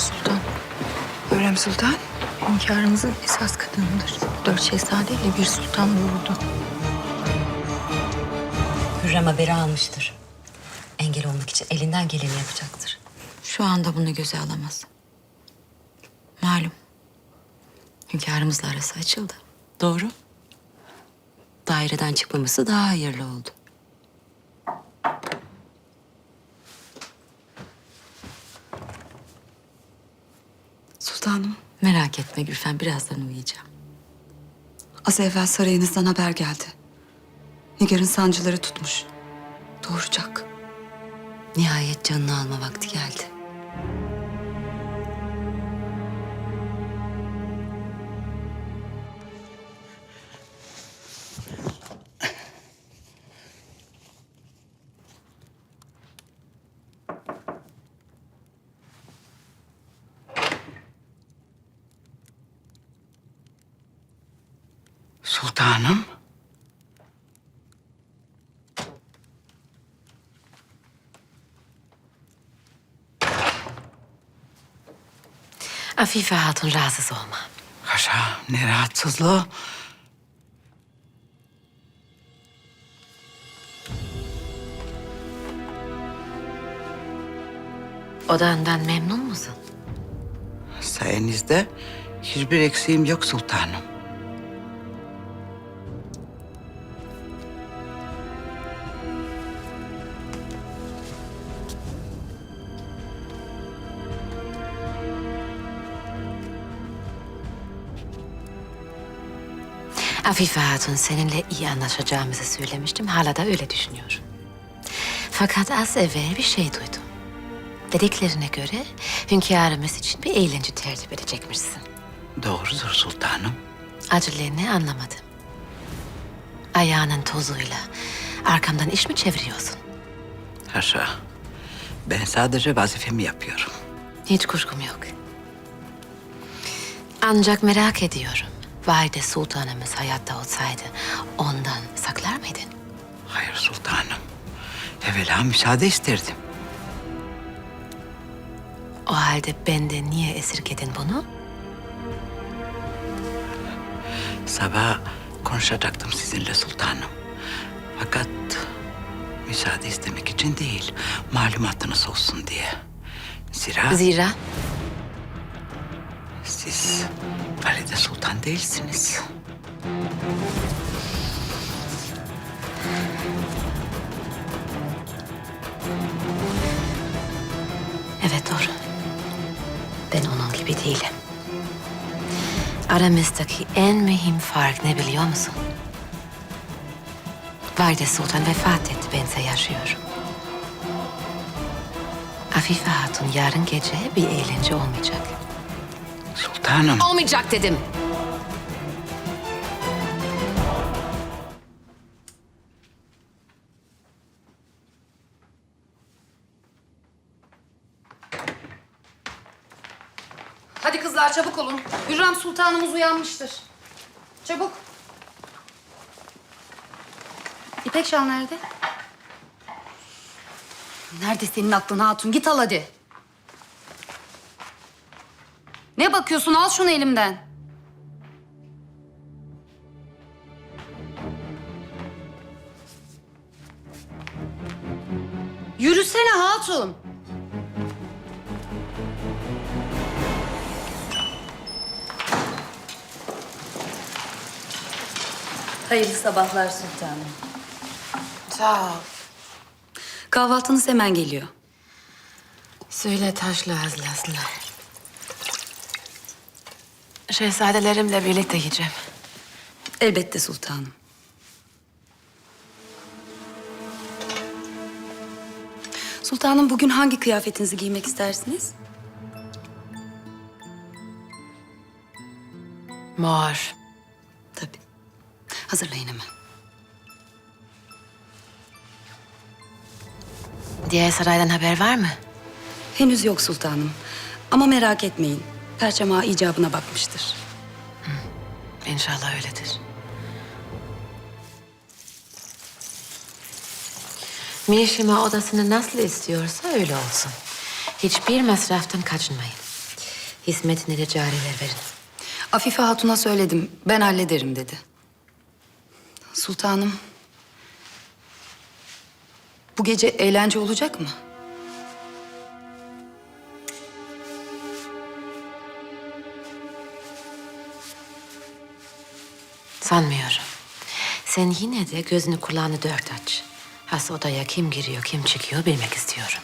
Sultan. Hürrem Sultan, hünkârımızın esas kadınıdır. Dört şehzade ile bir sultan doğurdu. Hürrem haberi almıştır. Engel olmak için elinden geleni yapacaktır. Şu anda bunu göze alamaz. Malum. Hünkârımızla arası açıldı. Doğru. Daireden çıkmaması daha hayırlı oldu. Sultanım, Merak etme Gülfem, birazdan uyuyacağım. az evvel sarayınızdan haber geldi. Nigar'ın sancıları tutmuş. Doğuracak. Nihayet canını alma vakti geldi. Sultanım. Afife Hatun rahatsız olma. Haşa ne rahatsızlığı. Odandan memnun musun? Sayenizde hiçbir eksiğim yok sultanım. Afife Hatun seninle iyi anlaşacağımızı söylemiştim. Hala da öyle düşünüyorum. Fakat az evvel bir şey duydum. Dediklerine göre hünkârımız için bir eğlence tertip edecekmişsin. Doğrudur sultanım. Aceleni anlamadım. Ayağının tozuyla arkamdan iş mi çeviriyorsun? Haşa. Ben sadece vazifemi yapıyorum. Hiç kuşkum yok. Ancak merak ediyorum. Valide Sultanımız hayatta olsaydı ondan saklar mıydın? Hayır sultanım. Evvela müsaade isterdim. O halde benden niye esirgedin bunu? Sabah konuşacaktım sizinle sultanım. Fakat müsaade istemek için değil, malumatınız olsun diye. Zira Zira siz Valide Sultan değilsiniz. evet doğru. Ben onun gibi değilim. Aramızdaki en mühim fark ne biliyor musun? Valide Sultan vefat etti, bense yaşıyorum. Afife Hatun yarın gece bir eğlence olmayacak. Sultanım. Olmayacak dedim. Hadi kızlar çabuk olun. Hürrem Sultanımız uyanmıştır. Çabuk. İpek şal nerede? Nerede senin aklın hatun? Git al hadi. Ne bakıyorsun? Al şunu elimden. Yürüsene hatun. Hayırlı sabahlar sultanım. Sağ ol. Kahvaltınız hemen geliyor. Söyle taşlı hazırlasınlar. Şehzadelerimle birlikte yiyeceğim. Elbette sultanım. Sultanım bugün hangi kıyafetinizi giymek istersiniz? Mor. Tabii. Hazırlayın hemen. Diğer saraydan haber var mı? Henüz yok sultanım. Ama merak etmeyin. Perçem Ağa icabına bakmıştır. İnşallah öyledir. Mişima odasını nasıl istiyorsa öyle olsun. Hiçbir masraftan kaçınmayın. Hizmetine de cariler verin. Afife Hatun'a söyledim. Ben hallederim dedi. Sultanım. Bu gece eğlence olacak mı? Sanmıyorum. Sen yine de gözünü kulağını dört aç. Has odaya kim giriyor, kim çıkıyor bilmek istiyorum.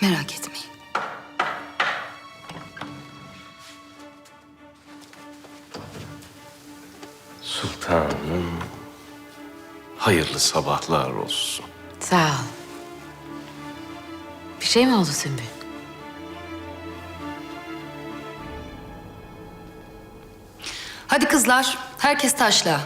Merak etmeyin. Sultanım, hayırlı sabahlar olsun. Sağ ol. Bir şey mi oldu Sümbül? Hadi kızlar, herkes taşla.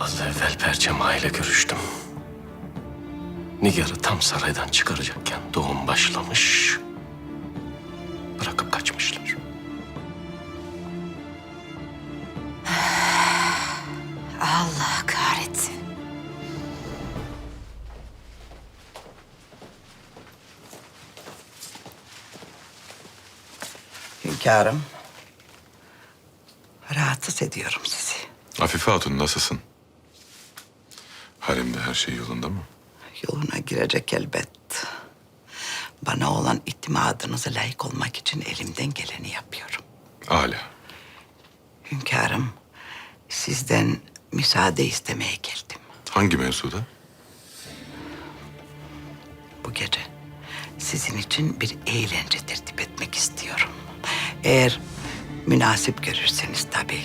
Az evvel Perçema ile görüştüm. Nigar'ı tam saraydan çıkaracakken doğum başlamış. Kahretsin. Hünkârım. Rahatsız ediyorum sizi. Afife Hatun nasılsın? Haremde her şey yolunda mı? Yoluna girecek elbet. Bana olan itimadınıza layık olmak için elimden geleni yapıyorum. Âlâ. Hünkârım, sizden müsaade istemeye geldim. Hangi mevzuda? Bu gece sizin için bir eğlence tertip etmek istiyorum. Eğer münasip görürseniz tabii.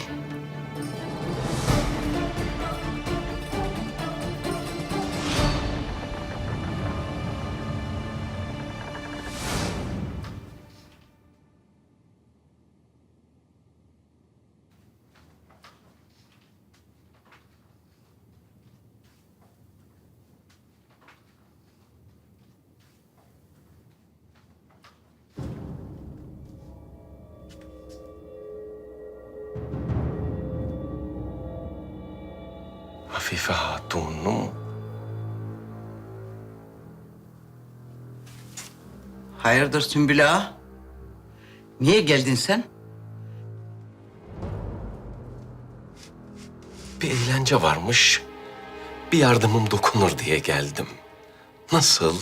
Hayırdır Sümbül Ağa? Niye geldin sen? bir eğlence varmış. Bir yardımım dokunur diye geldim. Nasıl?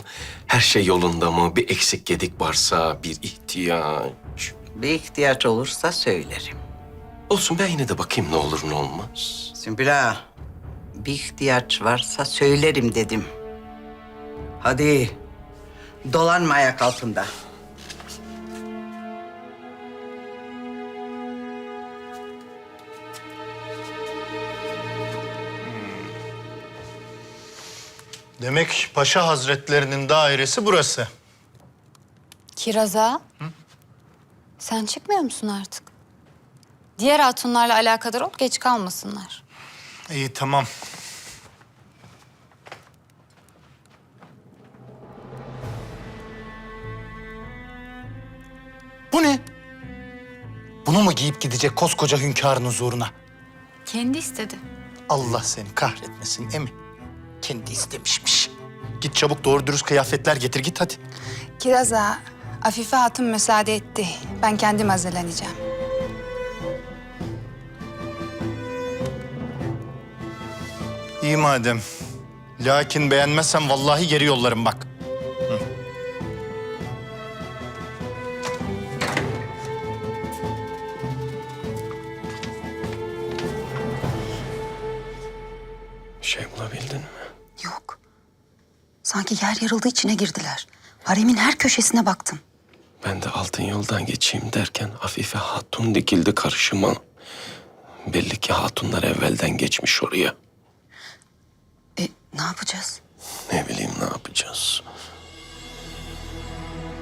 Her şey yolunda mı? Bir eksik gedik varsa, bir ihtiyaç. Bir ihtiyaç olursa söylerim. Olsun ben yine de bakayım ne olur ne olmaz. Sümbül Ağa, bir ihtiyaç varsa söylerim dedim. Hadi, dolanma ayak altında. Demek Paşa Hazretlerinin dairesi burası. Kiraza. Sen çıkmıyor musun artık? Diğer hatunlarla alakadar ol, geç kalmasınlar. İyi tamam. Bunu mu giyip gidecek koskoca hünkârın huzuruna? Kendi istedi. Allah seni kahretmesin emi. Kendi istemişmiş. Git çabuk doğru dürüst kıyafetler getir git hadi. Kiraza, Afife Hatun müsaade etti. Ben kendim hazırlanacağım. İyi madem. Lakin beğenmezsen vallahi geri yollarım bak. Yarıldı içine girdiler. Haremin her köşesine baktım. Ben de altın yoldan geçeyim derken Afife Hatun dikildi karşıma. Belli ki hatunlar evvelden geçmiş oraya. E ne yapacağız? Ne bileyim ne yapacağız.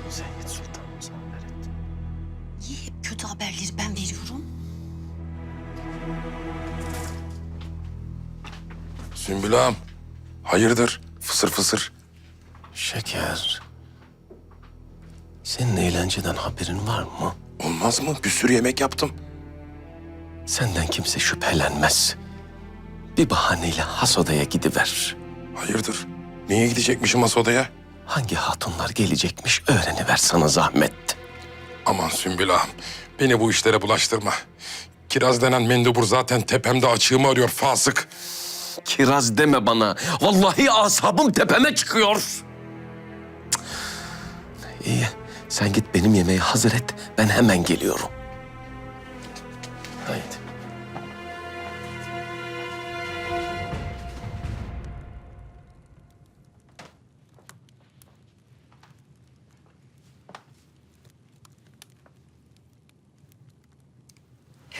Sen git sultanım sen haber. Niye hep kötü haberleri ben veriyorum? Sümbül ağam. Hayırdır? Fısır fısır. Şeker. Senin eğlenceden haberin var mı? Olmaz mı? Bir sürü yemek yaptım. Senden kimse şüphelenmez. Bir bahaneyle has odaya gidiver. Hayırdır? Niye gidecekmişim as odaya? Hangi hatunlar gelecekmiş öğreniver sana zahmet. Aman Sümbül ağam, beni bu işlere bulaştırma. Kiraz denen mendubur zaten tepemde açığımı arıyor fasık. Kiraz deme bana. Vallahi asabım tepeme çıkıyor. İyi. Sen git benim yemeği hazır et. Ben hemen geliyorum. Haydi.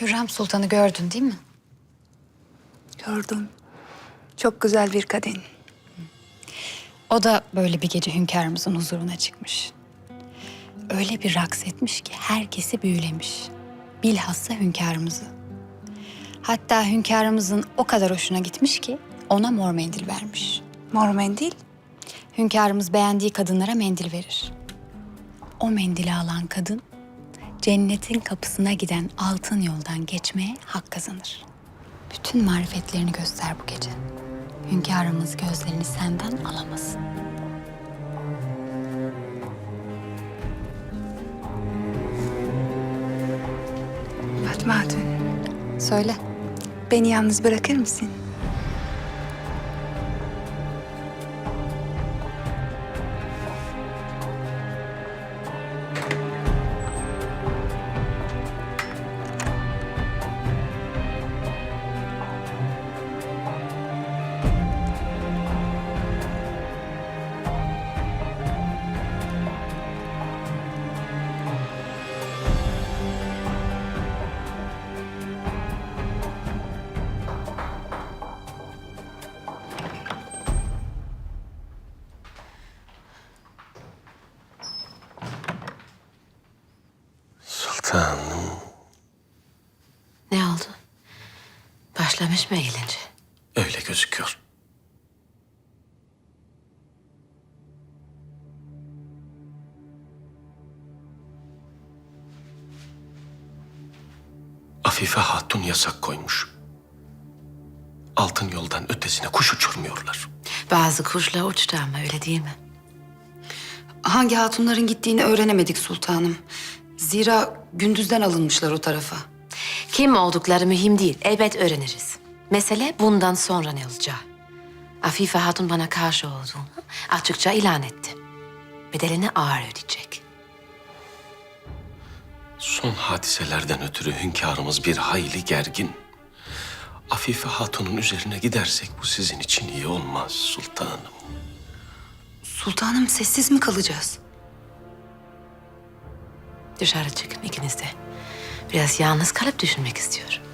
Hürrem Sultan'ı gördün değil mi? Gördüm. Çok güzel bir kadın. O da böyle bir gece hünkârımızın huzuruna çıkmış. Öyle bir raks etmiş ki herkesi büyülemiş. Bilhassa hünkârımızı. Hatta hünkârımızın o kadar hoşuna gitmiş ki ona mor mendil vermiş. Mor mendil. Hünkârımız beğendiği kadınlara mendil verir. O mendili alan kadın cennetin kapısına giden altın yoldan geçmeye hak kazanır. Bütün marifetlerini göster bu gece. Hünkârımız gözlerini senden alamasın. Hatun. Söyle. Beni yalnız bırakır mısın? Başlamış mı eğlence? Öyle gözüküyor. Afife Hatun yasak koymuş. Altın yoldan ötesine kuş uçurmuyorlar. Bazı kuşlar uçtu ama öyle değil mi? Hangi hatunların gittiğini öğrenemedik sultanım. Zira gündüzden alınmışlar o tarafa. Kim oldukları mühim değil. Elbet öğreniriz. Mesele bundan sonra ne olacağı. Afife Hatun bana karşı olduğunu açıkça ilan etti. Bedelini ağır ödeyecek. Son hadiselerden ötürü hünkârımız bir hayli gergin. Afife Hatun'un üzerine gidersek bu sizin için iyi olmaz sultanım. Sultanım sessiz mi kalacağız? Dışarı çıkın ikiniz de. Biraz yalnız kalıp düşünmek istiyorum.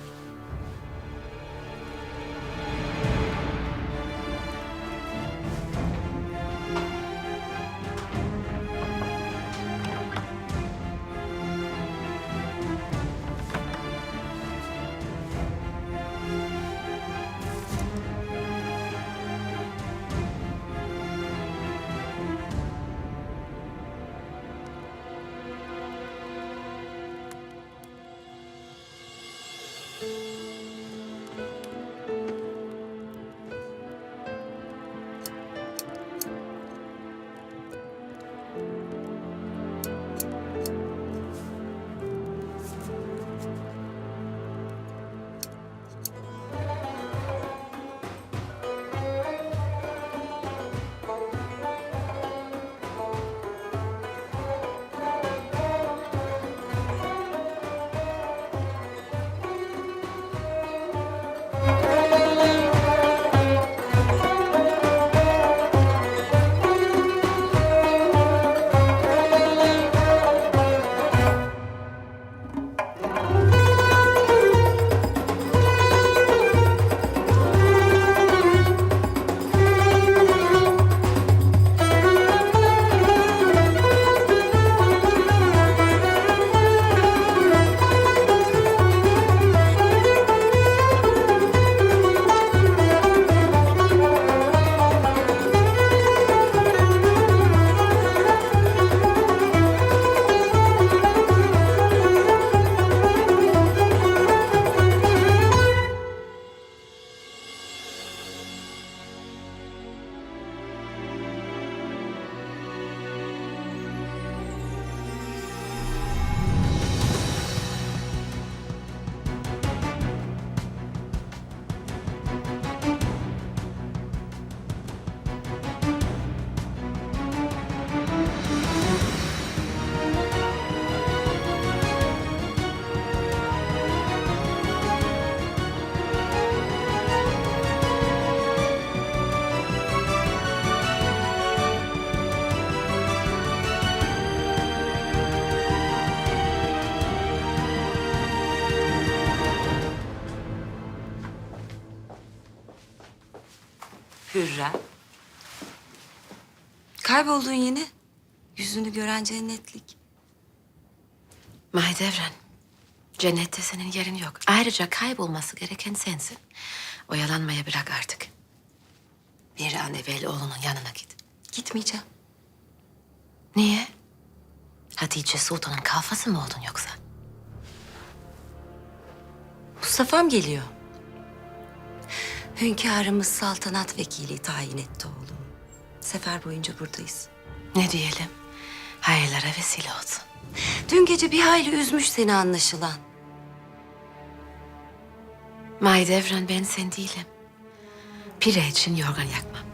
Hürrem. Kayboldun yine. Yüzünü gören cennetlik. Mahidevran, cennette senin yerin yok. Ayrıca kaybolması gereken sensin. Oyalanmaya bırak artık. Bir an evvel oğlunun yanına git. Gitmeyeceğim. Niye? Hatice Sultan'ın kafası mı oldun yoksa? Mustafa'm geliyor. Hünkârımız saltanat vekili tayin etti oğlum. Sefer boyunca buradayız. Ne diyelim? Hayırlara vesile olsun. Dün gece bir hayli üzmüş seni anlaşılan. Mahidevran ben sen değilim. Pire için yorgan yakmam.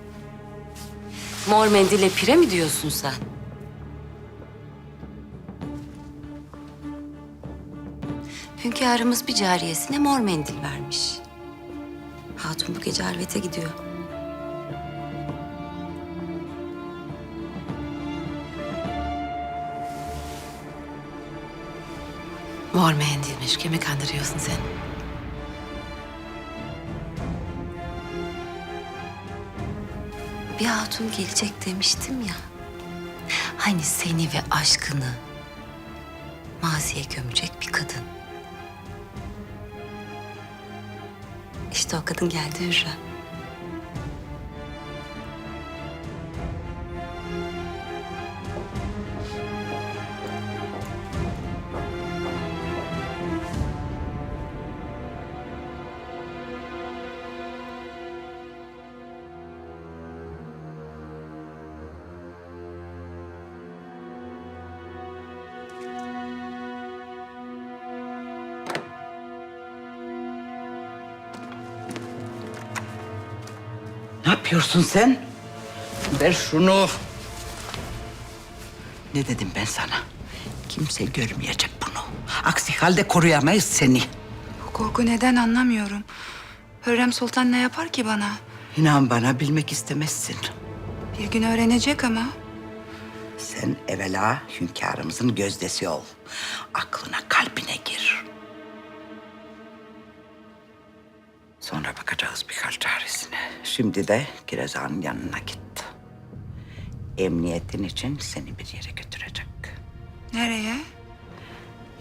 Mor mendile pire mi diyorsun sen? Hünkârımız bir cariyesine mor mendil vermiş. Hatun bu gece halvete gidiyor. Mor mendilmiş. Kimi kandırıyorsun sen? Bir hatun gelecek demiştim ya. Hani seni ve aşkını maziye gömecek bir kadın. İşte o kadın geldi Hürrem. Ne yapıyorsun sen? Ver şunu. Ne dedim ben sana? Kimse görmeyecek bunu. Aksi halde koruyamayız seni. Bu korku neden anlamıyorum. Hürrem Sultan ne yapar ki bana? İnan bana bilmek istemezsin. Bir gün öğrenecek ama. Sen evvela hünkârımızın gözdesi ol. Şimdi de Kirazan'ın yanına git. Emniyetin için seni bir yere götürecek. Nereye?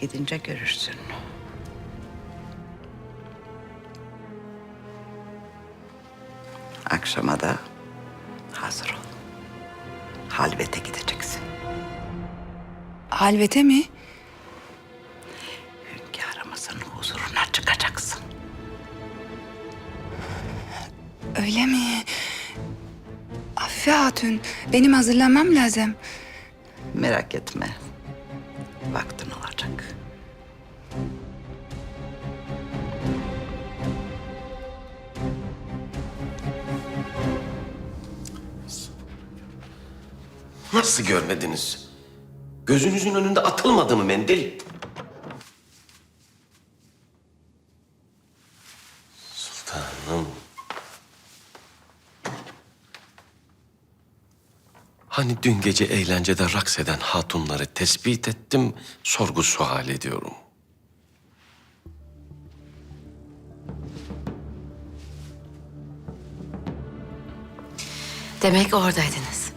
Gidince görürsün. Akşama da hazır ol. Halvete gideceksin. Halvete mi? Öyle mi? Afife Hatun, benim hazırlanmam lazım. Merak etme. Vaktin olacak. Nasıl görmediniz? Gözünüzün önünde atılmadı mı mendil? Sultanım. Hani dün gece eğlencede raks eden hatunları tespit ettim, sorgu sual ediyorum. Demek oradaydınız.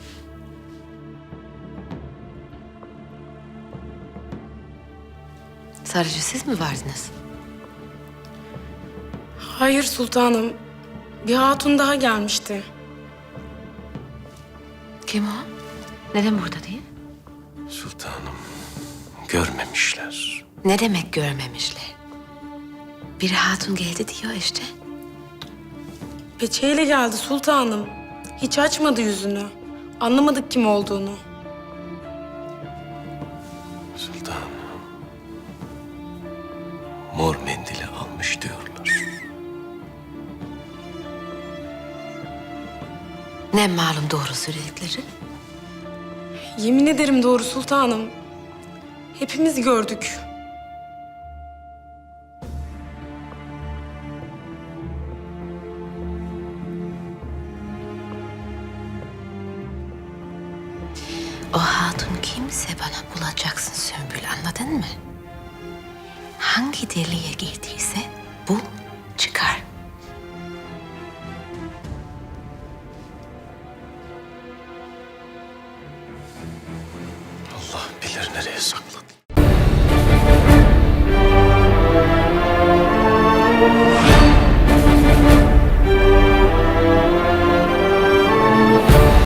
Sadece siz mi vardınız? Hayır sultanım. Bir hatun daha gelmişti. Kim o? Neden burada değil? Sultanım, görmemişler. Ne demek görmemişler? Bir hatun geldi diyor işte. Peçeyle geldi sultanım. Hiç açmadı yüzünü. Anlamadık kim olduğunu. Sultanım, mor mendili almış diyorlar. Ne malum doğru söyledikleri? Yemin ederim doğru sultanım. Hepimiz gördük. O hatun kimse bana bulacaksın Sümbül anladın mı? Hangi deliğe girdiyse bu